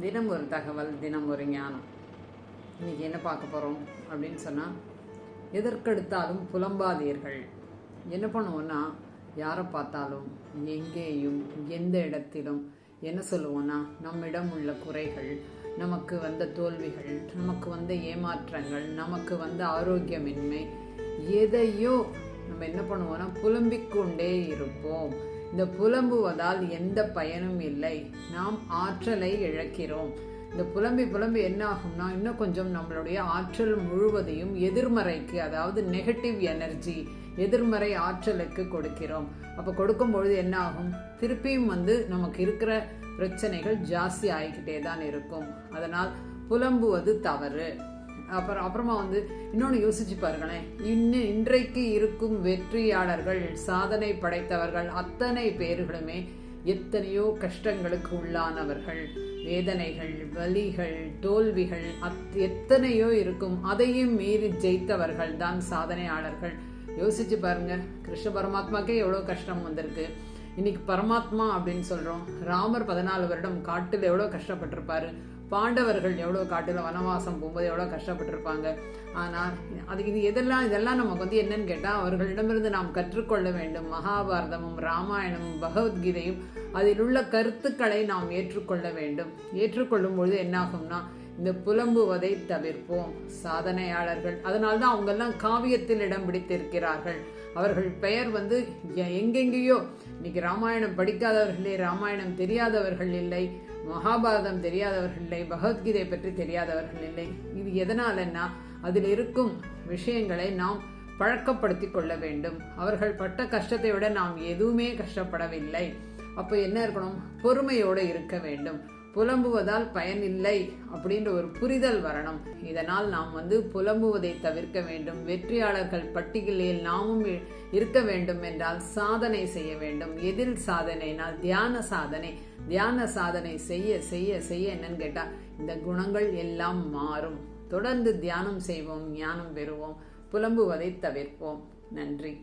தினம் ஒரு தகவல் தினம் ஒரு ஞானம். இன்னைக்கு என்ன பார்க்க போகிறோம் அப்படின்னு சொன்னால் எதற்கெடுத்தாலும் புலம்பாதீர்கள். என்ன பண்ணுவோன்னா யாரை பார்த்தாலும் எங்கேயும் எந்த இடத்திலும் என்ன சொல்லுவோன்னா நம்மிடம் உள்ள குறைகள் நமக்கு வந்த தோல்விகள் நமக்கு வந்த ஏமாற்றங்கள் நமக்கு வந்த ஆரோக்கியமின்மை எதையோ நம்ம என்ன பண்ணுவோம்னா புலம்பிக்கொண்டே இருப்போம். இந்த புலம்புவதால் எந்த பயனும் இல்லை. நாம் ஆற்றலை இழக்கிறோம். இந்த புலம்பி புலம்பி என்ன ஆகும்னா இன்னும் கொஞ்சம் நம்மளுடைய ஆற்றல் முழுவதையும் எதிர்மறைக்கு அதாவது நெகட்டிவ் எனர்ஜி எதிர்மறை ஆற்றலுக்கு கொடுக்கிறோம். அப்போ கொடுக்கும் பொழுது என்ன ஆகும் திருப்பியும் வந்து நமக்கு இருக்கிற பிரச்சனைகள் ஜாஸ்தி ஆகிக்கிட்டே தான் இருக்கும். அதனால் புலம்புவது தவறு. அப்புறம் அப்புறமா வந்து இன்னொன்று யோசிச்சு பாருங்களேன். இன்னும் இன்றைக்கு இருக்கும் வெற்றியாளர்கள் சாதனை படைத்தவர்கள் அத்தனை பேர்களுமே எத்தனையோ கஷ்டங்களுக்கு உள்ளானவர்கள். வேதனைகள் வலிகள் தோல்விகள் அத் எத்தனையோ இருக்கும். அதையும் மீறி ஜெயித்தவர்கள் தான் சாதனையாளர்கள். யோசிச்சு பாருங்க கிருஷ்ண பரமாத்மாக்கே எவ்வளோ கஷ்டம் வந்திருக்கு. இன்னைக்கு பரமாத்மா அப்படின்னு சொல்கிறோம் ராமர் பதினாலு வருடம் காட்டில் எவ்வளோ கஷ்டப்பட்டிருப்பாரு. பாண்டவர்கள் எவ்வளோ காட்டில் வனவாசம் போகும்போது எவ்வளோ கஷ்டப்பட்டிருப்பாங்க. ஆனால் அது இது எதெல்லாம் இதெல்லாம் நமக்கு வந்து என்னன்னு கேட்டால் அவர்களிடமிருந்து நாம் கற்றுக்கொள்ள வேண்டும். மகாபாரதமும் ராமாயணமும் பகவத்கீதையும் அதில் உள்ள கருத்துக்களை நாம் ஏற்றுக்கொள்ள வேண்டும். ஏற்றுக்கொள்ளும் பொழுது என்னாகும்னா இந்த புலம்புவதை தவிர்ப்போம். சாதனையாளர்கள் அதனால்தான் அவங்கெல்லாம் காவியத்தில் இடம் பிடித்திருக்கிறார்கள். அவர்கள் பெயர் வந்து எங்கெங்கேயோ. இன்னைக்கு ராமாயணம் படிக்காதவர்களே ராமாயணம் தெரியாதவர்கள் இல்லை. மகாபாரதம் தெரியாதவர்கள் இல்லை பகவத்கீதை பற்றி தெரியாதவர்கள் இல்லை. இது எதனாலன்னா அதில் இருக்கும் விஷயங்களை நாம் பழக்கப்படுத்தி கொள்ள வேண்டும். அவர்கள் பட்ட கஷ்டத்தை விட நாம் எதுவுமே கஷ்டப்படவில்லை. அப்போ என்ன இருக்கணும்? பொறுமையோடு இருக்க வேண்டும். புலம்புவதால் பயனில்லை அப்படின்ற ஒரு புரிதல் வரணும். இதனால் நாம் வந்து புலம்புவதை தவிர்க்க வேண்டும். வெற்றியாளர்கள் பட்டியலில் நாமும் இருக்க வேண்டும் என்றால் சாதனை செய்ய வேண்டும். எதில் சாதனைனால் தியான சாதனை. தியான சாதனை செய்ய செய்ய செய்ய என்னன்னு கேட்டால் இந்த குணங்கள் எல்லாம் மாறும். தொடர்ந்து தியானம் செய்வோம் ஞானம் பெறுவோம் புலம்புவதை தவிர்ப்போம். நன்றி.